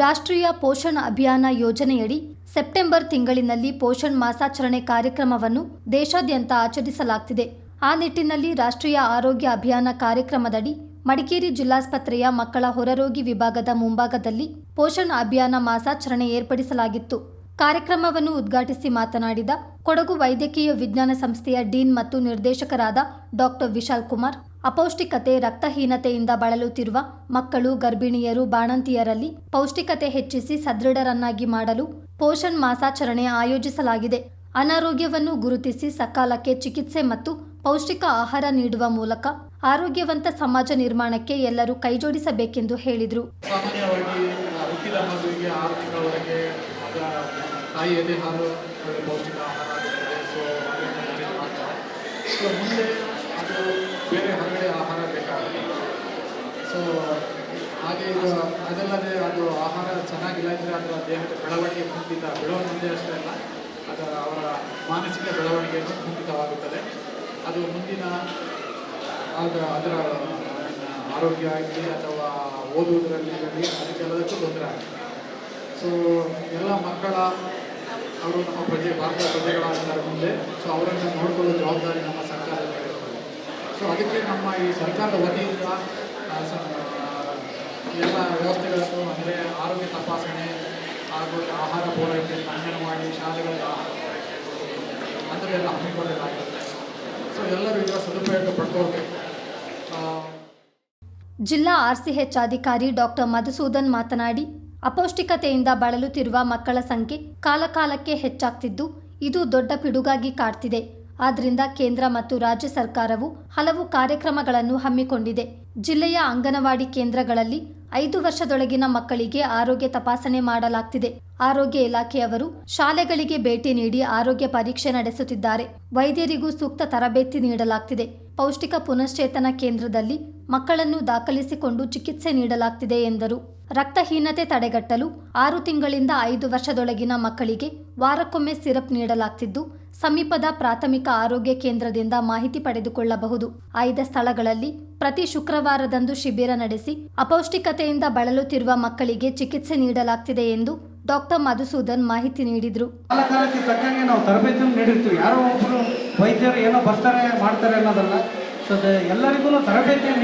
ರಾಷ್ಟ್ರೀಯ ಪೋಷಣ ಅಭಿಯಾನ ಯೋಜನೆಯಡಿ ಸೆಪ್ಟೆಂಬರ್ ತಿಂಗಳಿನಲ್ಲಿ ಪೋಷಣ್ ಮಾಸಾಚರಣೆ ಕಾರ್ಯಕ್ರಮವನ್ನು ದೇಶಾದ್ಯಂತ ಆಚರಿಸಲಾಗ್ತಿದೆ. ಆ ನಿಟ್ಟಿನಲ್ಲಿ ರಾಷ್ಟ್ರೀಯ ಆರೋಗ್ಯ ಅಭಿಯಾನ ಕಾರ್ಯಕ್ರಮದಡಿ ಮಡಿಕೇರಿ ಜಿಲ್ಲಾಸ್ಪತ್ರೆಯ ಮಕ್ಕಳ ಹೊರರೋಗಿ ವಿಭಾಗದ ಮುಂಭಾಗದಲ್ಲಿ ಪೋಷಣ್ ಅಭಿಯಾನ ಮಾಸಾಚರಣೆ ಏರ್ಪಡಿಸಲಾಗಿತ್ತು. ಕಾರ್ಯಕ್ರಮವನ್ನು ಉದ್ಘಾಟಿಸಿ ಮಾತನಾಡಿದ ಕೊಡಗು ವೈದ್ಯಕೀಯ ವಿಜ್ಞಾನ ಸಂಸ್ಥೆಯ ಡೀನ್ ಮತ್ತು ನಿರ್ದೇಶಕರಾದ ಡಾಕ್ಟರ್ ವಿಶಾಲ್ ಕುಮಾರ್ ಅಪೌಷ್ಟಿಕತೆ, ರಕ್ತಹೀನತೆಯಿಂದ ಬಳಲುತ್ತಿರುವ ಮಕ್ಕಳು, ಗರ್ಭಿಣಿಯರು, ಬಾಣಂತಿಯರಲ್ಲಿ ಪೌಷ್ಟಿಕತೆ ಹೆಚ್ಚಿಸಿ ಸದೃಢರನ್ನಾಗಿ ಮಾಡಲು ಪೋಷಣ್ ಮಾಸಾಚರಣೆ ಆಯೋಜಿಸಲಾಗಿದೆ. ಅನಾರೋಗ್ಯವನ್ನು ಗುರುತಿಸಿ ಸಕಾಲಕ್ಕೆ ಚಿಕಿತ್ಸೆ ಮತ್ತು ಪೌಷ್ಟಿಕ ಆಹಾರ ನೀಡುವ ಮೂಲಕ ಆರೋಗ್ಯವಂತ ಸಮಾಜ ನಿರ್ಮಾಣಕ್ಕೆ ಎಲ್ಲರೂ ಕೈಜೋಡಿಸಬೇಕೆಂದು ಹೇಳಿದರು. ಹಾಲು ಅದು ಬೇರೆ ಹೊರಗಡೆ ಆಹಾರ ಬೇಕಾಗುತ್ತೆ ಸೊ ಹಾಗೆ ಇದು ಅದಲ್ಲದೆ ಅದು ಆಹಾರ ಚೆನ್ನಾಗಿಲ್ಲ ಅಂದರೆ ಅದರ ದೇಹದ ಬೆಳವಣಿಗೆ ಕುಂಠಿತ ಬೆಳವಣಿಗೆ ಅಷ್ಟೇ ಅಲ್ಲ ಅದರ ಅವರ ಮಾನಸಿಕ ಬೆಳವಣಿಗೆಯನ್ನು ಕುಂಠಿತವಾಗುತ್ತದೆ ಅದು ಮುಂದಿನ ಆಗ ಅದರ ಆರೋಗ್ಯ ಆಗಲಿ ಅಥವಾ ಓದುವುದರಲ್ಲಿ ಆಗಲಿ ಅದಕ್ಕೆಲ್ಲದಕ್ಕೂ ತೊಂದರೆ ಆಗುತ್ತೆ ಸೊ ಎಲ್ಲ ಮಕ್ಕಳ, ಅವರು ನಮ್ಮ ಪ್ರಜೆ ಭಾರತದ ಪ್ರಜೆಗಳಾಗಿದ್ದಾರೆ ಮುಂದೆ ಸೊ ಅವರನ್ನು ನೋಡಿಕೊಳ್ಳೋ ಜವಾಬ್ದಾರಿ ನಮ್ಮ ಸೊ ಅದಕ್ಕೆ ನಮ್ಮ ಈ ಸರ್ಕಾರದ ವತಿಯಿಂದ ಎಲ್ಲ ವ್ಯವಸ್ಥೆಗಳನ್ನು, ಅಂದರೆ ಆರೋಗ್ಯ ತಪಾಸಣೆ ಹಾಗೂ ಆಹಾರ ಪೂರೈಕೆ ಅಂಗನವಾಡಿ ಶಾಲೆಗಳ ಆಹಾರ ಎಲ್ಲ ಹಮ್ಮಿಕೊಳ್ಳಲಾಗುತ್ತೆ ಸೊ ಎಲ್ಲರೂ ಇದರ ಸದುಪಯೋಗ ಪಡ್ಕೊಳ್ಬೇಕು. ಜಿಲ್ಲಾ ಆರ್ಸಿಹೆಚ್ ಅಧಿಕಾರಿ ಡಾಕ್ಟರ್ ಮಧುಸೂದನ್ ಮಾತನಾಡಿ, ಅಪೌಷ್ಟಿಕತೆಯಿಂದ ಬಳಲುತ್ತಿರುವ ಮಕ್ಕಳ ಸಂಖ್ಯೆ ಕಾಲಕಾಲಕ್ಕೆ ಹೆಚ್ಚಾಗ್ತಿದ್ದು, ಇದು ದೊಡ್ಡ ಪಿಡುಗಾಗಿ ಕಾಡ್ತಿದೆ. ಆದ್ರಿಂದ ಕೇಂದ್ರ ಮತ್ತು ರಾಜ್ಯ ಸರ್ಕಾರವು ಹಲವು ಕಾರ್ಯಕ್ರಮಗಳನ್ನು ಹಮ್ಮಿಕೊಂಡಿದೆ. ಜಿಲ್ಲೆಯ ಅಂಗನವಾಡಿ ಕೇಂದ್ರಗಳಲ್ಲಿ ಐದು ವರ್ಷದೊಳಗಿನ ಮಕ್ಕಳಿಗೆ ಆರೋಗ್ಯ ತಪಾಸಣೆ ಮಾಡಲಾಗ್ತಿದೆ. ಆರೋಗ್ಯ ಇಲಾಖೆಯವರು ಶಾಲೆಗಳಿಗೆ ಭೇಟಿ ನೀಡಿ ಆರೋಗ್ಯ ಪರೀಕ್ಷೆ ನಡೆಸುತ್ತಿದ್ದಾರೆ. ವೈದ್ಯರಿಗೂ ಸೂಕ್ತ ತರಬೇತಿ ನೀಡಲಾಗ್ತಿದೆ. ಪೌಷ್ಟಿಕ ಪುನಶ್ಚೇತನ ಕೇಂದ್ರದಲ್ಲಿ ಮಕ್ಕಳನ್ನು ದಾಖಲಿಸಿಕೊಂಡು ಚಿಕಿತ್ಸೆ ನೀಡಲಾಗ್ತಿದೆ ಎಂದರು. ರಕ್ತಹೀನತೆ ತಡೆಗಟ್ಟಲು ಆರು ತಿಂಗಳಿಂದ ಐದು ವರ್ಷದೊಳಗಿನ ಮಕ್ಕಳಿಗೆ ವಾರಕ್ಕೊಮ್ಮೆ ಸಿರಪ್ ನೀಡಲಾಗ್ತಿದ್ದು ಸಮೀಪದ ಪ್ರಾಥಮಿಕ ಆರೋಗ್ಯ ಕೇಂದ್ರದಿಂದ ಮಾಹಿತಿ ಪಡೆದುಕೊಳ್ಳಬಹುದು. ಆಯ್ದ ಸ್ಥಳಗಳಲ್ಲಿ ಪ್ರತಿ ಶುಕ್ರವಾರದಂದು ಶಿಬಿರ ನಡೆಸಿ ಅಪೌಷ್ಟಿಕತೆಯಿಂದ ಬಳಲುತ್ತಿರುವ ಮಕ್ಕಳಿಗೆ ಚಿಕಿತ್ಸೆ ನೀಡಲಾಗ್ತಿದೆ ಎಂದು ಡಾಕ್ಟರ್ ಮಧುಸೂದನ್ ಮಾಹಿತಿ ನೀಡಿದರು. ಕಾಲ ತಕ್ಕಂಗೆ ನಾವು ನೀಡಿರ್ತೀವಿ. ಯಾರೋ ಒಬ್ಬರು ವೈದ್ಯರು ಏನೋ ಬರ್ತಾರೆ, ಮಾಡ್ತಾರೆ ಅನ್ನೋದಲ್ಲ. ಸೊ ಎಲ್ಲರಿಗೂ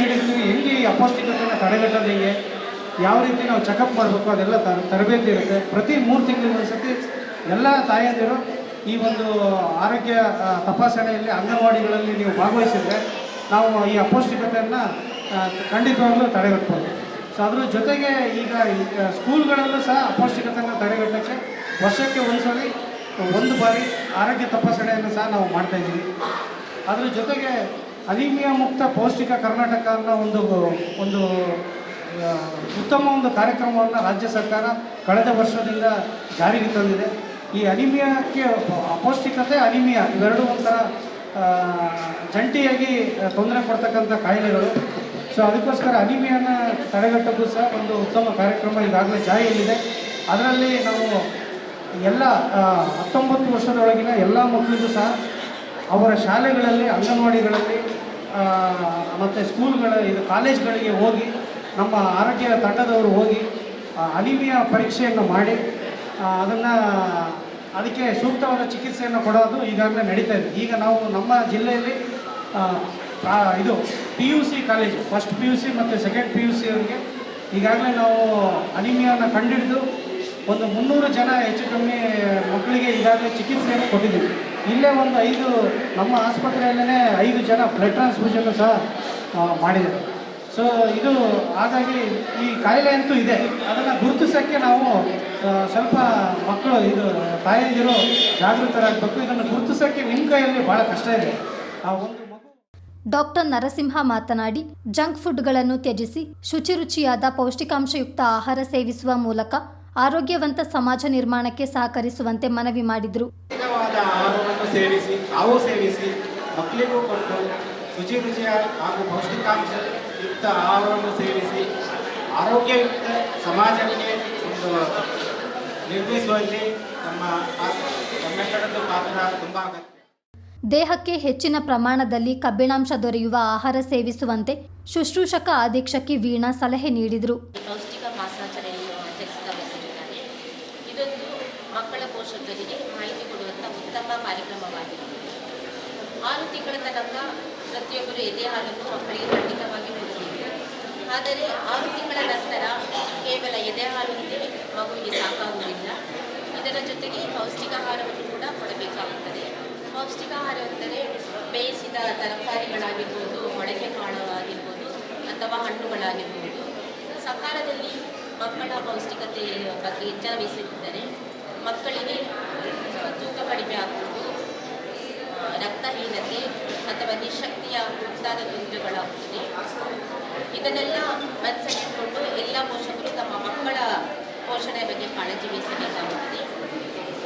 ನೀಡಿರ್ತೀವಿ. ಹೆಂಗೆ ಅಪೌಷ್ಟಿಕತೆಯನ್ನು ಹೆಂಗೆ? ಯಾವ ರೀತಿ ನಾವು ಚೆಕಪ್ ಮಾಡಬೇಕು? ಅದೆಲ್ಲ ತರ ತರಬೇತಿ ಇರುತ್ತೆ. ಪ್ರತಿ ಮೂರು ತಿಂಗಳಿಗೆ ಸತಿ ಎಲ್ಲ ತಾಯಂದಿರು ಈ ಒಂದು ಆರೋಗ್ಯ ತಪಾಸಣೆಯಲ್ಲಿ ಅಂಗನವಾಡಿಗಳಲ್ಲಿ ನೀವು ಭಾಗವಹಿಸಿದರೆ ನಾವು ಈ ಅಪೌಷ್ಟಿಕತೆಯನ್ನು ಖಂಡಿತವಾಗಲೂ ತಡೆಗಟ್ಬೋದು. ಸೊ ಅದ್ರ ಜೊತೆಗೆ ಈಗ ಸ್ಕೂಲ್ಗಳಲ್ಲೂ ಸಹ ಅಪೌಷ್ಟಿಕತೆಯನ್ನು ತಡೆಗಟ್ಟಕ್ಕೆ ವರ್ಷಕ್ಕೆ ಒಂದ್ಸಲಿ ಒಂದು ಬಾರಿ ಆರೋಗ್ಯ ತಪಾಸಣೆಯನ್ನು ಸಹ ನಾವು ಮಾಡ್ತಾ ಇದ್ದೀವಿ. ಅದ್ರ ಜೊತೆಗೆ ಅನಿಮಿಯಾ ಮುಕ್ತ ಪೌಷ್ಟಿಕ ಕರ್ನಾಟಕ ಅನ್ನೋ ಒಂದು ಒಂದು ಉತ್ತಮ ಒಂದು ಕಾರ್ಯಕ್ರಮವನ್ನು ರಾಜ್ಯ ಸರ್ಕಾರ ಕಳೆದ ವರ್ಷದಿಂದ ಜಾರಿಗೆ ತಂದಿದೆ. ಈ ಅನಿಮಿಯಾಕ್ಕೆ ಅಪೌಷ್ಟಿಕತೆ, ಅನಿಮಿಯಾ ಇವೆರಡು ಒಂಥರ ಜಂಟಿಯಾಗಿ ತೊಂದರೆ ಕೊಡ್ತಕ್ಕಂಥ ಕಾಯಿಲೆಗಳು. ಸೊ ಅದಕ್ಕೋಸ್ಕರ ಅನಿಮಿಯಾನ ತಡೆಗಟ್ಟೋದು ಸಹ ಒಂದು ಉತ್ತಮ ಕಾರ್ಯಕ್ರಮ ಈಗಾಗಲೇ ಜಾರಿಯಲ್ಲಿದೆ. ಅದರಲ್ಲಿ ನಾವು ಎಲ್ಲ ಹತ್ತೊಂಬತ್ತು ವರ್ಷದೊಳಗಿನ ಎಲ್ಲ ಮಕ್ಕಳಿಗೂ ಸಹ ಅವರ ಶಾಲೆಗಳಲ್ಲಿ, ಅಂಗನವಾಡಿಗಳಲ್ಲಿ ಮತ್ತು ಸ್ಕೂಲ್ಗಳ, ಇದು ಕಾಲೇಜ್ಗಳಿಗೆ ಹೋಗಿ, ನಮ್ಮ ಆರೋಗ್ಯ ತಂಡದವರು ಹೋಗಿ ಅನಿಮಿಯಾ ಪರೀಕ್ಷೆಯನ್ನು ಮಾಡಿ ಅದನ್ನು ಅದಕ್ಕೆ ಸೂಕ್ತವಾದ ಚಿಕಿತ್ಸೆಯನ್ನು ಕೊಡೋದು ಈಗಾಗಲೇ ನಡೀತಾ ಇದೆ. ಈಗ ನಾವು ನಮ್ಮ ಜಿಲ್ಲೆಯಲ್ಲಿ ಇದು P U C college first P U C ಮತ್ತು ಸೆಕೆಂಡ್ ಪಿ ಯು ಸಿ ಅವರಿಗೆ ಈಗಾಗಲೇ ನಾವು ಅನಿಮಿಯನ್ನು ಕಂಡುಹಿಡಿದು ಒಂದು ಮುನ್ನೂರು ಜನ ಹೆಚ್ಚು ಕಮ್ಮಿ ಮಕ್ಕಳಿಗೆ ಈಗಾಗಲೇ ಚಿಕಿತ್ಸೆಯನ್ನು ಕೊಟ್ಟಿದ್ದೀವಿ. ಇಲ್ಲೇ ಒಂದು ಐದು ನಮ್ಮ ಆಸ್ಪತ್ರೆಯಲ್ಲೇ ಐದು ಜನ ಬ್ಲಡ್ ಟ್ರಾನ್ಸ್ಫ್ಯೂಷನ್ ಸಹ ಮಾಡಿದ್ದಾರೆ. ಸೊ ಇದು ಹಾಗಾಗಿ ಈ ಕಾಯಿಲೆ ಅಂತೂ ಇದೆ. ಅದನ್ನು ಗುರುತಿಸೋಕ್ಕೆ ನಾವು ಸ್ವಲ್ಪ ಮಕ್ಕಳು ಇದು ತಾಯಂದಿರು ಜಾಗೃತರಾಗಬೇಕು. ಇದನ್ನು ಗುರುತಿಸೋಕ್ಕೆ ನಿಮ್ಮ ಕೈಯಲ್ಲಿ ಭಾಳ ಕಷ್ಟ ಇದೆ. ಆ ಒಂದು ಡಾಕ್ಟರ್ ನರಸಿಂಹ ಮಾತನಾಡಿ ಜಂಕ್ ಫುಡ್ಗಳನ್ನು ತ್ಯಜಿಸಿ ಶುಚಿರುಚಿಯಾದ ಪೌಷ್ಟಿಕಾಂಶಯುಕ್ತ ಆಹಾರ ಸೇವಿಸುವ ಮೂಲಕ ಆರೋಗ್ಯವಂತ ಸಮಾಜ ನಿರ್ಮಾಣಕ್ಕೆ ಸಹಕರಿಸುವಂತೆ ಮನವಿ ಮಾಡಿದರು. ಸೇವಿಸಿ ಸೇವಿಸಿ ಮಕ್ಕಳಿಗೂ ಕೊಟ್ಟು ರುಚಿ ರುಚಿಯ ಹಾಗೂ ಪೌಷ್ಟಿಕಾಂಶಯುಕ್ತ ಆಹಾರವನ್ನು ಸೇವಿಸಿ ಆರೋಗ್ಯಯುಕ್ತ ಸಮಾಜಕ್ಕೆ ಒಂದು ನಿರ್ಮಿಸುವಲ್ಲಿ ನಮ್ಮ ಕನ್ನಡದ ಪಾತ್ರ ತುಂಬ ಅಗತ್ಯ. ದೇಹಕ್ಕೆ ಹೆಚ್ಚಿನ ಪ್ರಮಾಣದಲ್ಲಿ ಕಬ್ಬಿಣಾಂಶ ದೊರೆಯುವ ಆಹಾರ ಸೇವಿಸುವಂತೆ ಶುಶ್ರೂಷಕ ಅಧೀಕ್ಷಕಿ ವೀಣಾ ಸಲಹೆ ನೀಡಿದರು. ಪೌಷ್ಟಿಕ ಮಾಸಾಚರಣೆಯನ್ನು ಇದೊಂದು ಮಕ್ಕಳ ಪೋಷಕರಿಗೆ ಮಾಹಿತಿ ಕೊಡುವಂತಹ ಉತ್ತಮ ಕಾರ್ಯಕ್ರಮವಾಗಿದೆ. ಆರು ತಿಂಗಳ ತನಕ ಪ್ರತಿಯೊಬ್ಬರು ಎದೆ ಹಾಲನ್ನು ಮಕ್ಕಳಿಗೆ ಖಂಡಿತವಾಗಿ ಕೊಡುತ್ತೀವಿ ಆದರೆ ಆರು ತಿಂಗಳ ನಂತರ ಕೇವಲ ಎದೆ ಹಾಲೊಂದೇ ಮಗುವಿಗೆ ಸಾಕಾಗುವುದಿಲ್ಲ. ಇದರ ಜೊತೆಗೆ ಪೌಷ್ಟಿಕಾಹಾರವನ್ನು ಕೂಡ ಕೊಡಬೇಕಾಗುತ್ತದೆ. ಪೌಷ್ಟಿಕಾಹಾರವೆಂದರೆ ಬೇಯಿಸಿದ ತರಕಾರಿಗಳಾಗಿರ್ಬೋದು ಮೊಳಕೆ ಕಾಳು ಆಗಿರ್ಬೋದು ಅಥವಾ ಹಣ್ಣುಗಳಾಗಿರ್ಬೋದು. ಸಕಾಲದಲ್ಲಿ ಮಕ್ಕಳ ಪೌಷ್ಟಿಕತೆ ಬಗ್ಗೆ ಎಚ್ಚರ ವಹಿಸಿದ್ದರೆ ಮಕ್ಕಳಿಗೆ ತೂಕ ಕಡಿಮೆ ಆಗುವುದು. ಆ, ರಕ್ತಹೀನತೆ ಅಥವಾ ನಿಶಕ್ತಿಯ ಮುಂತಾದ ತೊಂದರೆಗಳಾಗುತ್ತದೆ ಇದನ್ನೆಲ್ಲ ಮನಸ್ಸಲ್ಲಿಟ್ಟುಕೊಂಡು ಎಲ್ಲ ಪೋಷಕರು ತಮ್ಮ ಮಕ್ಕಳ ಪೋಷಣೆ ಬಗ್ಗೆ ಕಾಳಜಿ ವಹಿಸಬೇಕಾಗುತ್ತದೆ.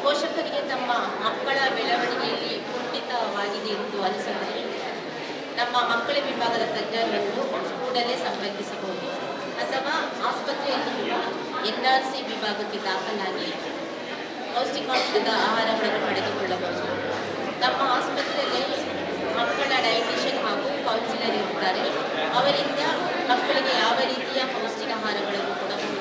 ಪೋಷಕರಿಗೆ ತಮ್ಮ ಮಕ್ಕಳ ಬೆಳವಣಿಗೆಯಲ್ಲಿ ಕುಂಠಿತವಾಗಿದೆ ಎಂದು ಅನಿಸಿದರೆ ನಮ್ಮ ಮಕ್ಕಳ ವಿಭಾಗದ ತಜ್ಞರನ್ನು ಕೂಡಲೇ ಸಂಪರ್ಕಿಸಬಹುದು ಅಥವಾ ಆಸ್ಪತ್ರೆಯಲ್ಲಿರುವ ಎನ್ ಆರ್ ಸಿ ವಿಭಾಗಕ್ಕೆ ದಾಖಲಾಗಿ ಪೌಷ್ಟಿಕಾಂಶದ ಆಹಾರಗಳನ್ನು ಪಡೆದುಕೊಳ್ಳಬಹುದು. ನಮ್ಮ ಆಸ್ಪತ್ರೆಯಲ್ಲಿ ಮಕ್ಕಳ ಡಯಟಿಷಿಯನ್ ಹಾಗೂ ಕೌನ್ಸಿಲರ್ ಇರುತ್ತಾರೆ ಅವರಿಂದ ಮಕ್ಕಳಿಗೆ ಯಾವ ರೀತಿಯ ಪೌಷ್ಟಿಕಾಹಾರಗಳನ್ನು ಕೊಡಬಹುದು?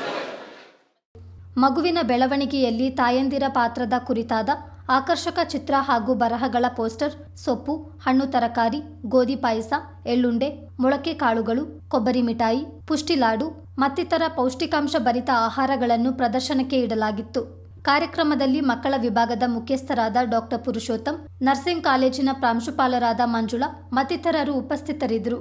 ಮಗುವಿನ ಬೆಳವಣಿಗೆಯಲ್ಲಿ ತಾಯಂದಿರ ಪಾತ್ರದ ಕುರಿತಾದ ಆಕರ್ಷಕ ಚಿತ್ರ ಹಾಗೂ ಬರಹಗಳ ಪೋಸ್ಟರ್, ಸೊಪ್ಪು, ಹಣ್ಣು ತರಕಾರಿ, ಗೋಧಿ ಪಾಯಸ, ಎಳ್ಳುಂಡೆ, ಮೊಳಕೆ ಕಾಳುಗಳು, ಕೊಬ್ಬರಿ ಮಿಠಾಯಿ, ಪುಷ್ಟಿಲಾಡು ಮತ್ತಿತರ ಪೌಷ್ಟಿಕಾಂಶ ಭರಿತ ಆಹಾರಗಳನ್ನು ಪ್ರದರ್ಶನಕ್ಕೆ ಇಡಲಾಗಿತ್ತು. ಕಾರ್ಯಕ್ರಮದಲ್ಲಿ ಮಕ್ಕಳ ವಿಭಾಗದ ಮುಖ್ಯಸ್ಥರಾದ ಡಾಕ್ಟರ್ ಪುರುಷೋತ್ತಮ್ ನರ್ಸಿಂಗ್ ಕಾಲೇಜಿನ ಪ್ರಾಂಶುಪಾಲರಾದ ಮಂಜುಳಾ ಮತ್ತಿತರರು ಉಪಸ್ಥಿತರಿದ್ದರು.